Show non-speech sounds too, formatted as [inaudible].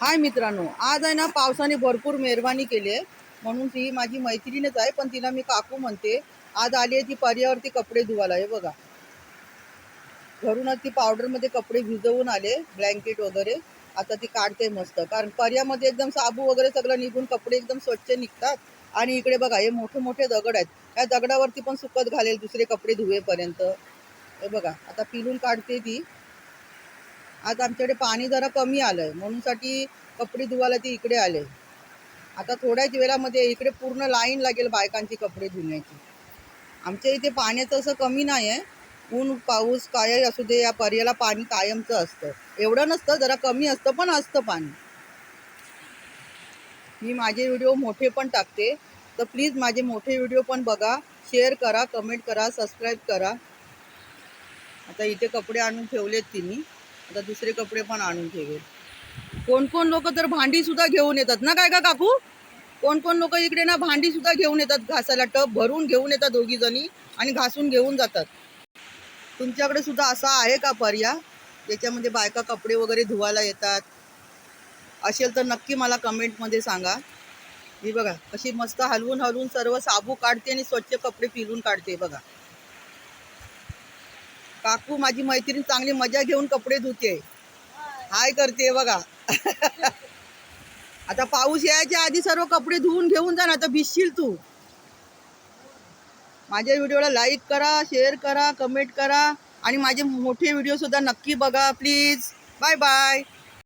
हाय मित्रांनो आज आहे ना पावसाने भरपूर मेहरबानी केली आहे. म्हणून ती माझी मैत्रीणच आहे पण तिला मी काकू म्हणते आज आली आहे ती पर्यावरती कपडे धुवायला आहे बघा. घरूनच ती पावडरमध्ये कपडे भिजवून आले ब्लँकेट वगैरे. आता ती काढते मस्त कारण पर्यामध्ये एकदम साबू वगैरे सगळं निघून कपडे एकदम स्वच्छ निघतात. आणि इकडे बघा हे मोठे मोठे दगड आहेत. त्या दगडावरती पण सुकत घालेल दुसरे कपडे धुवेपर्यंत. हे बघा आता पिलून काढते ती. आज आमच्याकडे पाणी जरा कमी आलंय आहे म्हणूनसाठी कपडे धुवायला ती इकडे आले. आता थोड्याच वेळामध्ये इकडे पूर्ण लाईन लागेल बायकांची कपडे धुण्याची. आमच्या इथे पाण्याचं असं कमी नाही आहे ऊन पाऊस काय असू दे या पर्याला पाणी कायमचं असतं. एवढं नसतं जरा कमी असतं पण असतं पाणी. मी माझे व्हिडिओ मोठे पण टाकते. तर प्लीज माझे मोठे व्हिडिओ पण बघा शेअर करा कमेंट करा सबस्क्राईब करा. आता इथे कपडे आणून ठेवलेत तिने. आता दुसरे कपडे पण आणून ठेवेल. कोण कोण लोक तर भांडी सुद्धा घेऊन येतात ना काय का काकू? कोण कोण लोक इकडे ना भांडी सुद्धा घेऊन येतात घासायला टब भरून घेऊन येतात दोघी जणी आणि घासून घेऊन जातात. तुमच्याकडे सुद्धा असा आहे का पर्या ज्याच्यामध्ये बायका कपडे वगैरे धुवायला येतात? असेल तर नक्की मला कमेंटमध्ये सांगा. मी बघा कशी मस्त हलवून हलवून सर्व साबू काढते आणि स्वच्छ कपडे पिलून काढते बघा. काकू माझी मैत्रीण चांगली मजा घेऊन कपडे धुते. हाय करते बघा. [laughs] आता पाऊस यायच्या आधी सर्व कपडे धुवून घेऊन जा ना आता भिजशील तू. माझ्या व्हिडिओला लाईक करा शेअर करा कमेंट करा आणि माझे मोठे व्हिडिओ सुद्धा नक्की बघा प्लीज बाय बाय